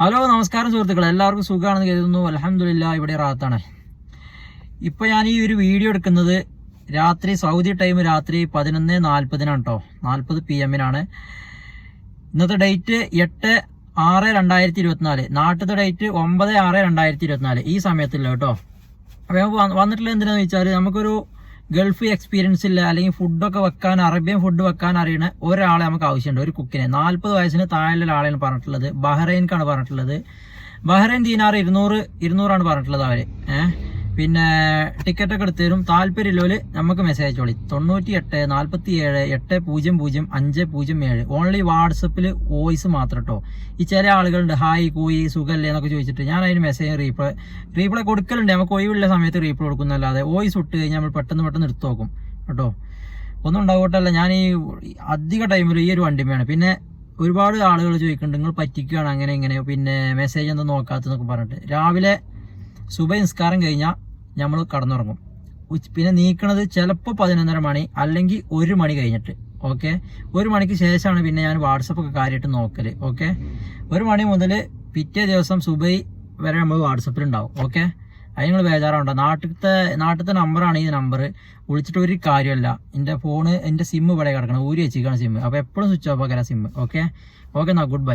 Hello നമസ്കാരം സുഹൃത്തുക്കളെ. എല്ലാവർക്കും സുഖമാണെന്ന് കരുതുന്നു. അലഹമില്ല ഇവിടെ റാത്താണ്. ഇപ്പൊ ഞാൻ ഈ ഒരു വീഡിയോ എടുക്കുന്നത് രാത്രി സൗദി ടൈം രാത്രി പതിനൊന്ന് നാൽപ്പതിനാണ് കേട്ടോ നാൽപ്പത് പി എമ്മിനാണ് ഇന്നത്തെ ഡേറ്റ് എട്ട് ആറ് രണ്ടായിരത്തി ഇരുപത്തിനാല് നാട്ടിലത്തെ ഡേറ്റ് ഒമ്പത് ആറ് രണ്ടായിരത്തി ഇരുപത്തിനാല് ഈ സമയത്തില്ല കേട്ടോ അപ്പോൾ വന്നിട്ടുള്ള എന്തിനാന്ന് വെച്ചാൽ നമുക്കൊരു ഗൾഫ് എക്സ്പീരിയൻസ് ഇല്ല അല്ലെങ്കിൽ ഫുഡൊക്കെ വെക്കാൻ അറേബ്യൻ ഫുഡ് വെക്കാൻ അറിയണ ഒരാളെ നമുക്ക് ആവശ്യമുണ്ട് ഒരു കുക്കിനെ. നാൽപ്പത് വയസ്സിന് താഴെയുള്ള ആളെയാണ് പറഞ്ഞിട്ടുള്ളത്. ബഹ്റൈൻക്കാണ് പറഞ്ഞിട്ടുള്ളത്. ബഹ്റൈൻ ദീനാർ ഇരുന്നൂറ് ഇരുന്നൂറാണ് പറഞ്ഞിട്ടുള്ളത് അവർ. ഏഹ്? പിന്നെ ടിക്കറ്റ് ഒക്കെ എടുത്തു തരും. താല്പര്യമുള്ളവര് നമുക്ക് മെസ്സേജ് അയച്ചോളി. തൊണ്ണൂറ്റി എട്ട് നാൽപ്പത്തി ഏഴ് എട്ട് പൂജ്യം പൂജ്യം അഞ്ച് പൂജ്യം ഏഴ്. ഓൺലി വാട്സപ്പിൽ വോയിസ് മാത്രം കേട്ടോ ഈ ചില ആളുകളുണ്ട് ഹായ് കൂയി സുഖല്ലേ എന്നൊക്കെ ചോദിച്ചിട്ട് ഞാൻ അതിന് മെസ്സേജ് റീപ്ലൈ റീപ്ലൈ കൊടുക്കലുണ്ട്. നമുക്ക് ഒഴിവുള്ള സമയത്ത് റീപ്ലൈ കൊടുക്കുന്നല്ലാതെ വോയിസ് ഇട്ട് കഴിഞ്ഞാൽ നമ്മൾ പെട്ടെന്ന് പെട്ടെന്ന് എടുത്തു നോക്കും. കേട്ടോ? ഒന്നും ഉണ്ടാവട്ടല്ല. ഞാൻ ഈ അധിക ടൈമിൽ ഈ ഒരു വണ്ടിമയാണ് പിന്നെ ഒരുപാട് ആളുകൾ ചോദിക്കുന്നുണ്ട് നിങ്ങൾ പറ്റിക്കുകയാണ് അങ്ങനെ ഇങ്ങനെ. പിന്നെ മെസ്സേജ് ഒന്നും നോക്കാത്തെന്നൊക്കെ പറഞ്ഞിട്ട്. രാവിലെ സുബ നിസ്കാരം കഴിഞ്ഞാൽ നമ്മൾ കടന്നുറങ്ങും. പിന്നെ നീക്കണത് ചിലപ്പോൾ പതിനൊന്നര മണി അല്ലെങ്കിൽ ഒരു മണി കഴിഞ്ഞിട്ട് ഓക്കെ ഒരു മണിക്ക് ശേഷമാണ് പിന്നെ ഞാൻ വാട്സപ്പ് ഒക്കെ കാര്യമായിട്ട് നോക്കൽ ഓക്കെ ഒരു മണി മുതൽ പിറ്റേ ദിവസം സുബൈ വരെ നമ്മൾ വാട്സപ്പിലുണ്ടാവും ഓക്കെ അത് നിങ്ങൾ ബേജാറാവണ്ട. നാട്ടിലത്തെ നാട്ടിലത്തെ നമ്പറാണ് ഈ നമ്പർ വിളിച്ചിട്ട് ഒരു കാര്യമല്ല എന്റെ ഫോണ് എന്റെ സിമ്മ് ഇവിടെ കിടക്കണം ഊരി വെച്ചിരിക്കുകയാണ് സിമ്മ് അപ്പോൾ എപ്പോഴും സ്വിച്ച് ഓഫ് ആക്കാൻ സിമ്മ് ഓക്കെ ഓക്കെ എന്നാൽ ഗുഡ് ബൈ